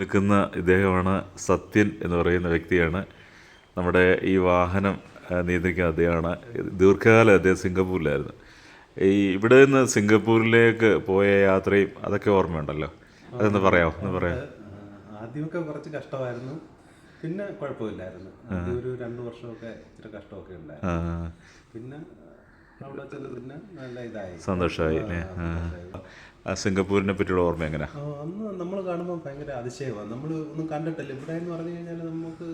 നിൽക്കുന്ന ഇദ്ദേഹമാണ് സത്യൻ എന്ന് പറയുന്ന വ്യക്തിയാണ്. നമ്മുടെ ഈ വാഹനം നിയന്ത്രിക്കുന്ന അദ്ദേഹമാണ്. ദീർഘകാലം അദ്ദേഹം സിംഗപ്പൂരിലായിരുന്നു. ഈ ഇവിടെ നിന്ന് സിംഗപ്പൂരിലേക്ക് പോയ യാത്രയും അതൊക്കെ ഓർമ്മയുണ്ടല്ലോ. അതൊന്ന് പറയാമോ? ഒന്ന് പറയാം ആദ്യമൊക്കെ കുറച്ച് കഷ്ടമായിരുന്നു. പിന്നെ കുഴപ്പമില്ലായിരുന്നു. ഒരു രണ്ട് വർഷമൊക്കെ ഇച്ചിരി കഷ്ടമൊക്കെ ഉണ്ടായിരുന്നു. പിന്നെ അവിടെ നല്ല ഇതായി. സന്തോഷമായി സിംഗപ്പൂരിനെ പറ്റിയുള്ള ഓർമ്മ എങ്ങനെ? അന്ന് നമ്മൾ കാണുമ്പോൾ ഭയങ്കര അതിശയമാണ്. നമ്മൾ ഒന്നും കണ്ടിട്ടില്ല. ഇവിടെ എന്ന് പറഞ്ഞു കഴിഞ്ഞാൽ നമുക്ക്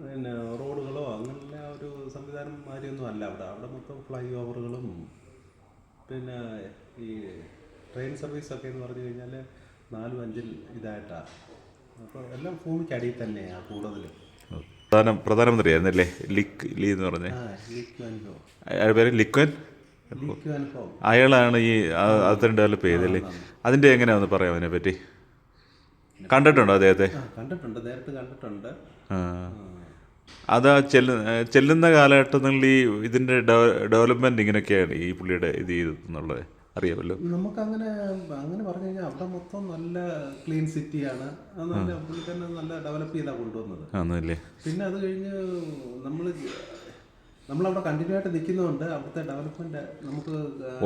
പിന്നെ റോഡുകളോ അങ്ങനെ ഒരു സംവിധാനം മാതിരിയൊന്നും അല്ല അവിടെ. അവിടെ മൊത്തം ഫ്ലൈ ഓവറുകളും പിന്നെ ഈ ട്രെയിൻ സർവീസൊക്കെ എന്ന് പറഞ്ഞു കഴിഞ്ഞാൽ നാലും അഞ്ചിൽ ഇതായിട്ടാണ് അപ്പോൾ എല്ലാം ഭൂമിക്ക് അടിയിൽ തന്നെയാണ് കൂടുതലും. പ്രധാന പ്രധാനമന്ത്രിയായിരുന്നല്ലേ? ലിക് ലീ എന്ന് പറഞ്ഞ. അയാളുടെ പേര്? ലിക്വൻ അയാളാണ് ഈ ആ- ഡെവലപ്പ് ചെയ്തല്ലേ? അതിന്റെ എങ്ങനെയാണെന്ന് പറയാം അതിനെ പറ്റി? കണ്ടിട്ടുണ്ടോ അദ്ദേഹത്തെ? കണ്ടിട്ടുണ്ട്. നേരത്തെ കണ്ടിട്ടുണ്ട്. അത് ചെല്ലു ചെല്ലുന്ന കാലഘട്ടങ്ങളിൽ ഈ ഇതിന്റെ ഡെവലപ്മെന്റ് ഇങ്ങനെയൊക്കെയാണ് ഈ പുള്ളിയുടെ ഇത് ചെയ്തെന്നുള്ളത് അറിയാമല്ലോ. നമുക്ക് അങ്ങനെ അങ്ങനെ പറഞ്ഞു കഴിഞ്ഞാൽ അവിടെ മൊത്തം നല്ല ക്ലീൻ സിറ്റിയാണ് ആണ്. നല്ല പുള്ളിക്കാരനെ നല്ല ഡെവലപ്പ് ചെയ്താണ് കൊണ്ടുവന്നത്. ആണല്ലേ. പിന്നെ അത് കഴിഞ്ഞ് നമ്മൾ നമ്മളവിടെ കണ്ടിന്യൂ ആയിട്ട് നിൽക്കുന്നതുകൊണ്ട് അവിടുത്തെ ഡെവലപ്മെന്റ് നമുക്ക്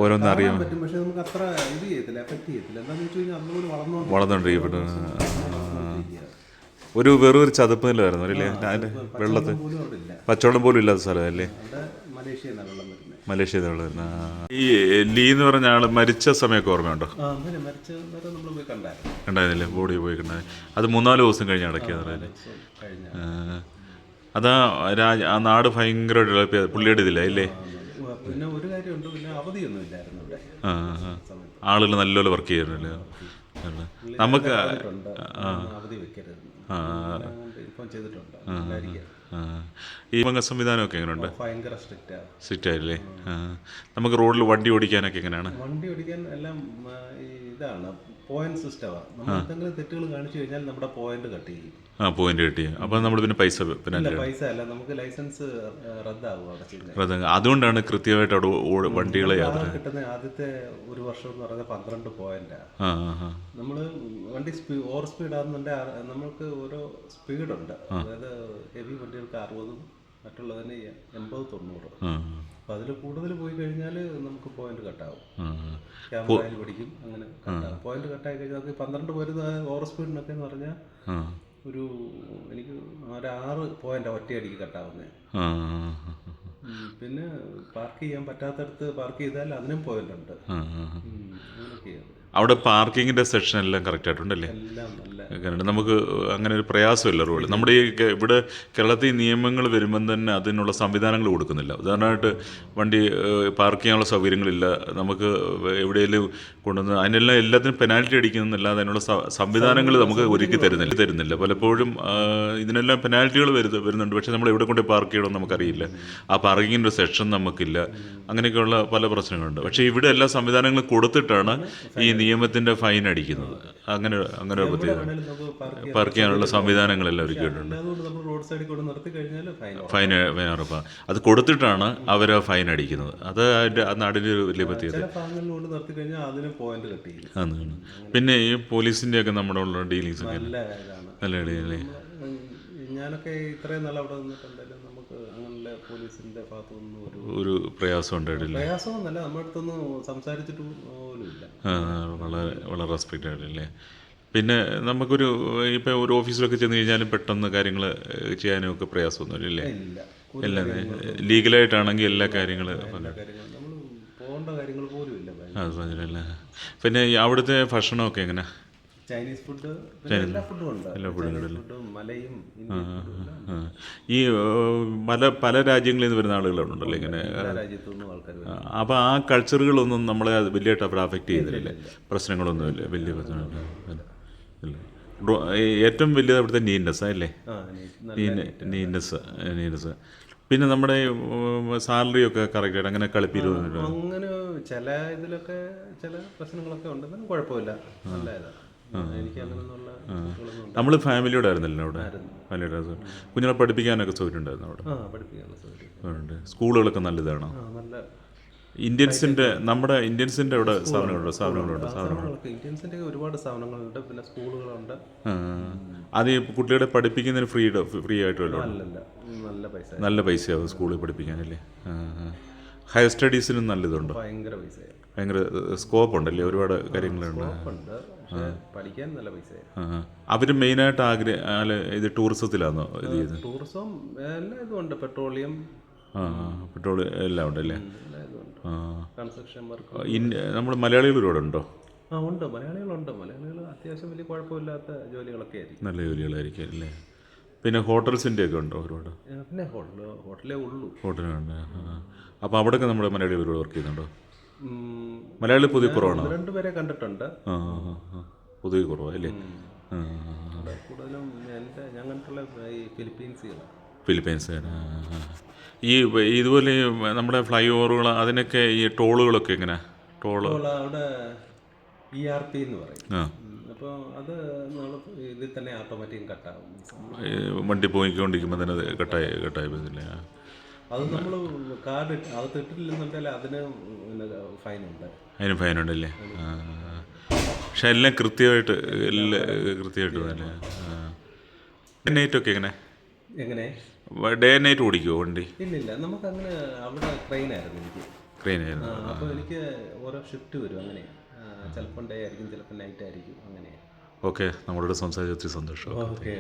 ഓരോന്നും അറിയാൻ പറ്റും. പക്ഷെ നമുക്ക് അത്ര ഇത് ചെയ്യത്തില്ല എഫക്ട് ചെയ്യത്തില്ല. എന്താണെന്ന് വെച്ച് കഴിഞ്ഞാൽ അതുപോലെ വളർന്നു വളർന്നുകൊണ്ടിരിക്കപ്പെട്ടു. ഒരു വെറും ഒരു ചതുപ്പ് നിലമായിരുന്നു അല്ലേ വെള്ളത്തിൽ പച്ചവെള്ളം പോലും ഇല്ലാത്ത സ്ഥലമല്ലേ? മലേഷ്യ വെള്ളം വരുന്നത്. ഈ ലീ എന്ന് പറഞ്ഞ ആൾ മരിച്ച സമയമൊക്കെ ഓർമ്മയുണ്ടോ? കണ്ടായിരുന്നു. കണ്ടായിരുന്നില്ലേ? ബോഡി പോയി കണ്ടായി അത് മൂന്നാൽ ദിവസം കഴിഞ്ഞ് അടക്കിയതല്ലേ അതാ രാജ ആ നാട് ഭയങ്കര ഡെവലപ്പ് ചെയ്ത പുള്ളിയുടെ ഇതില്ല ഇല്ലേ? പിന്നെ ഒരു കാര്യമുണ്ട് പിന്നെ അവധിയൊന്നും ഇല്ലായിരുന്നു ഇവിടെ. ആളുകൾ നല്ലപോലെ വർക്ക് ചെയ്യുന്നില്ല നമുക്ക് അവധി വെക്കരുത് ചെയ്തിട്ടുണ്ട്. ഈ മംഗ സംവിധാനമൊക്കെ എങ്ങനെയുണ്ട്? ഭയങ്കര സ്ട്രിക്റ്റ്. ആണ് സ്ട്രിക്റ്റ് ആയില്ലേ നമുക്ക് റോഡിൽ വണ്ടി ഓടിക്കാനൊക്കെ എങ്ങനെയാണ്? വണ്ടി ഓടിക്കാൻ എല്ലാം ഇതാണ്. പോയിന്റ് സിസ്റ്റമാണ് നമ്മൾ എന്തെങ്കിലും തെറ്റുകൾ കാണിച്ചു കഴിഞ്ഞാൽ നമ്മുടെ പോയിന്റ് കട്ട് ചെയ്യും. ആ പോയിന്റ് കിട്ടി അപ്പോൾ നമ്മൾ പിന്നെ പൈസ പിന്നെ പൈസ അല്ല നമുക്ക് ലൈസൻസ് റദ്ദാകും അതുകൊണ്ടാണ് കൃത്യമായിട്ട് അവിടെ വണ്ടികളെ യാത്ര കിട്ടുന്ന ആദ്യത്തെ ഒരു വർഷം എന്ന് പറഞ്ഞാൽ പന്ത്രണ്ട് പോയിന്റാണ് നമ്മൾ വണ്ടി ഓവർ സ്പീഡ് ആകുന്നുണ്ടെങ്കിൽ നമുക്ക് ഓരോ സ്പീഡുണ്ട് അതായത് ഹെവി വണ്ടികൾക്ക് അറുപതും മറ്റുള്ളതിന് എൺപത് തൊണ്ണൂറ്. അപ്പൊ അപ്പോൾ അതിൽ കൂടുതൽ പോയി കഴിഞ്ഞാൽ പോയിന്റ് കട്ടാവും. ക്യാമറയിൽ പിടിക്കും അങ്ങനെ പോയിന്റ് കട്ടായി കഴിഞ്ഞാൽ നമുക്ക് പന്ത്രണ്ട് പോരുന്ന ഓവർ സ്പീഡിനൊക്കെ എന്ന് പറഞ്ഞാൽ ഒരു എനിക്ക് ഒരു ആറ് പോയിന്റ് ഒറ്റയടിക്ക് കട്ടാവുന്നത് പിന്നെ പാർക്ക് ചെയ്യാൻ പറ്റാത്തടത്ത് പാർക്ക് ചെയ്താൽ അതിനും പോയിന്റ് ഉണ്ട് അങ്ങനെയൊക്കെയാണ്. അവിടെ പാർക്കിങ്ങിന്റെ സെക്ഷൻ എല്ലാം കറക്റ്റ് ആയിട്ടുണ്ടല്ലേ? കാരണം നമുക്ക് അങ്ങനെ ഒരു പ്രയാസമില്ല റോഡ്. നമ്മുടെ ഈ ഇവിടെ കേരളത്തിൽ നിയമങ്ങൾ വരുമ്പം തന്നെ അതിനുള്ള സംവിധാനങ്ങൾ കൊടുക്കുന്നില്ല. ഉദാഹരണമായിട്ട് വണ്ടി പാർക്ക് ചെയ്യാനുള്ള സൗകര്യങ്ങളില്ല. നമുക്ക് എവിടെയെങ്കിലും കൊണ്ടുവന്ന് അതിനെല്ലാം എല്ലാത്തിനും പെനാൽറ്റി അടിക്കുന്നില്ല അതിനുള്ള സംവിധാനങ്ങൾ നമുക്ക് ഒരുക്കി തരുന്നില്ല. തരുന്നില്ല. പലപ്പോഴും ഇതിനെല്ലാം പെനാൽറ്റികൾ വരുന്ന വരുന്നുണ്ട്. പക്ഷേ നമ്മൾ എവിടെ കൊണ്ട് പാർക്ക് ചെയ്യണമെന്ന് നമുക്കറിയില്ല. ആ പാർക്കിങ്ങിന്റെ സെക്ഷൻ നമുക്കില്ല. അങ്ങനെയൊക്കെയുള്ള പല പ്രശ്നങ്ങളുണ്ട്. പക്ഷേ ഇവിടെ എല്ലാ സംവിധാനങ്ങളും കൊടുത്തിട്ടാണ് ഈ നിയമത്തിന്റെ ഫൈൻ അടിക്കുന്നത്. അങ്ങനെ അങ്ങനെ ഒരു പ്രത്യേകത പാർക്ക് ചെയ്യാനുള്ള സംവിധാനങ്ങളെല്ലാം ഒരുക്കിയിട്ടുണ്ട്. ഫൈൻ ഫൈൻ ഉറപ്പാണ് അത് കൊടുത്തിട്ടാണ് അവർ ഫൈൻ അടിക്കുന്നത്. അത് അതിന്റെ ആ നാടിന്റെ ഒരു വലിയ പ്രത്യേകത. അതാണ് പിന്നെ ഈ പോലീസിന്റെ ഒക്കെ നമ്മുടെ ഉള്ള ഡീലിങ്സ് ഒക്കെ നല്ല ഉം, ഞാനൊക്കെ ഇത്രയും നല്ല അവിടെ അങ്ങനെയുള്ള പോലീസിന്റെ ഭാഗത്തുനിന്നും ഒരു ഒരു പ്രയാസം ഉണ്ടായിട്ടില്ല. പ്രയാസമൊന്നല്ല നമ്മുടെ അടുത്തൊന്നും സംസാരിച്ചിട്ട് പോലും ഇല്ല വളരെ വളരെ റെസ്പെക്റ്റ് ആയിട്ടില്ലേ? പിന്നെ നമുക്കൊരു ഇപ്പൊ ഒരു ഓഫീസിലൊക്കെ ചെന്ന് കഴിഞ്ഞാലും പെട്ടെന്ന് കാര്യങ്ങൾ ചെയ്യാനും ഒക്കെ പ്രയാസമൊന്നുമില്ല എല്ലാം ലീഗലായിട്ടാണെങ്കിൽ എല്ലാ കാര്യങ്ങളും പോകേണ്ട കാര്യങ്ങൾ പോലും ഇല്ല. അത് പിന്നെ അവിടുത്തെ ഭക്ഷണമൊക്കെ എങ്ങനെ? ചൈനീസ് ഫുഡ് എല്ലാ ഫുഡും ഉണ്ട്. എല്ലാ ഫുഡും മലയും ഈ മല പല പല രാജ്യങ്ങളിൽ നിന്ന് വരുന്ന ആളുകളുണ്ടല്ലോ ഇങ്ങനെ? അപ്പോൾ ആ കൾച്ചറുകളൊന്നും നമ്മളെ വലിയായിട്ട് വലിയതായിട്ട് അവിടെ അഫക്റ്റ് ചെയ്യുന്നില്ല പ്രശ്നങ്ങളൊന്നുമില്ല വലിയ പ്രശ്നമില്ല ഇല്ല. ഏറ്റവും വലിയത് അവിടുത്തെ നീറ്റ്നെസ് അല്ലേ? നീറ്റ്നെസ് നീറ്റ്നെസ് പിന്നെ നമ്മുടെ സാലറി ഒക്കെ കറക്റ്റ് അങ്ങനെ കളിപ്പിരുന്നു അങ്ങനെ ചില ഇതിലൊക്കെ ചില പ്രശ്നങ്ങളൊക്കെ ഉണ്ടെന്നും കുഴപ്പമില്ല. നല്ല ഇതാ എനിക്ക് അങ്ങനെയൊന്നുള്ള നമ്മൾ ഫാമിലിയോടെ ആയിരുന്നല്ലോ അവിടെ? ഫാമിലിയുടെ കുഞ്ഞുങ്ങളെ പഠിപ്പിക്കാനൊക്കെ സൗകര്യം ഉണ്ടായിരുന്നു അവിടെ? ആ പഠിപ്പിക്കാനുള്ള സൗകര്യം. ഉണ്ട്. സ്കൂളുകളൊക്കെ നല്ലതാണോ? ആ നല്ല ഇന്ത്യൻസിന്റെ നമ്മുടെ ഇന്ത്യൻസിന്റെ അവിടെ സ്ഥാപനങ്ങളുണ്ട്? സ്ഥാപനങ്ങളുണ്ട്? സ്ഥാപനങ്ങൾ? ഇന്ത്യൻസിന്റെ ഒരുപാട് സ്ഥാപനങ്ങളുണ്ട്. പിന്നെ സ്കൂളുകളുണ്ട്. അത് കുട്ടികളെ പഠിപ്പിക്കുന്നതിന് ഫ്രീ ഫ്രീ ആയിട്ട് അല്ലല്ല. നല്ല പൈസ. നല്ല പൈസയാവും സ്കൂളിൽ പഠിപ്പിക്കാനല്ലേ? ആ. ഹയർ സ്റ്റഡീസിനും നല്ലതുണ്ട്. ഭയങ്കര സ്കോപ്പ് ഉണ്ടല്ലേ ഒരുപാട് കാര്യങ്ങളുണ്ട്. പഠിക്കാൻ നല്ല പൈസ അവർ മെയിനായിട്ട് ആയിട്ട് അല്ല ഇത് ടൂറിസത്തിലാണോ ഇത് ടൂറിസം എല്ലാ ഇതും ഉണ്ട്. പെട്രോളിയം. പെട്രോൾ എല്ലാം ഉണ്ട്. വർക്ക്. നമ്മൾ മലയാളികൾ ഒരുപാട് ഉണ്ടോ? ആ ഉണ്ട്. മലയാളികളുണ്ട്. മലയാളികൾ അത്യാവശ്യം വലിയ കുഴപ്പമില്ലാത്ത ജോലികളൊക്കെ ആയിരിക്കും. നല്ല ജോലികളായിരിക്കും അല്ലേ? പിന്നെ ഹോട്ടൽസിന്റെ ഒക്കെ ഉണ്ടോ ഒരുപാട്? പിന്നെ ഹോട്ടൽ ഹോട്ടലേ ഉള്ളൂ. ഹോട്ടലുണ്ട് അപ്പോൾ അവിടെയൊക്കെ നമ്മുടെ മലയാളികൾ ഒരുപാട് വർക്ക് ചെയ്യുന്നുണ്ടോ? മലയാളി പൊതുവെ കുറവാണോ? രണ്ടുപേരെ കണ്ടിട്ടുണ്ട്. പുതിയ. പൊതുവെ കുറവാണ് അല്ലേ. കൂടുതലും എന്റെ ഞാൻ കണ്ടിട്ടുള്ള ഈ ഫിലിപ്പീൻസുകൾ ഫിലിപ്പൈൻസ്. ഈ ഇതുപോലെ നമ്മുടെ ഫ്ലൈ ഓവറുകൾ അതിനൊക്കെ ഈ ടോളുകളൊക്കെ എങ്ങനെ ടോൾ. അപ്പോൾ അവിടെ ഇ ആർ പി എന്ന് പറയും. അപ്പോൾ അത് നമ്മൾ ഇതിൽ തന്നെ ഓട്ടോമാറ്റിക്കും കട്ടാവും ഈ വണ്ടി പോയിക്കൊണ്ടിരിക്കുമ്പോൾ തന്നെ അത് കട്ടായി കട്ടായി പോകുന്നില്ലേ അത് നമ്മൾ കാർഡ് അകത്ത് ഇട്ടില്ലെന്നുണ്ടെങ്കിൽ അതിന് ഫൈനുണ്ട് അതിന് ഫൈനുണ്ടല്ലേ. പക്ഷെ എല്ലാം കൃത്യമായിട്ട് എല്ലാം കൃത്യമായിട്ട് തന്നെ ഡേ നൈറ്റൊക്കെ എങ്ങനെ? എങ്ങനെ? ഡേ നൈറ്റ് ഓടിക്കുമോ വണ്ടി? ഇല്ലില്ല നമുക്ക് അങ്ങനെ അവിടെ ട്രെയിനായിരുന്നു എനിക്ക്. ട്രെയിനായിരുന്നു അപ്പോൾ എനിക്ക് ഓരോ ഷിഫ്റ്റ് വരും അങ്ങനെ ചിലപ്പോൾ ഡേ ആയിരിക്കും ചിലപ്പോൾ നൈറ്റ് ആയിരിക്കും അങ്ങനെ. ഓക്കെ നമ്മളോട് സംസാരിച്ച ഒത്തിരി സന്തോഷം. ഓക്കെ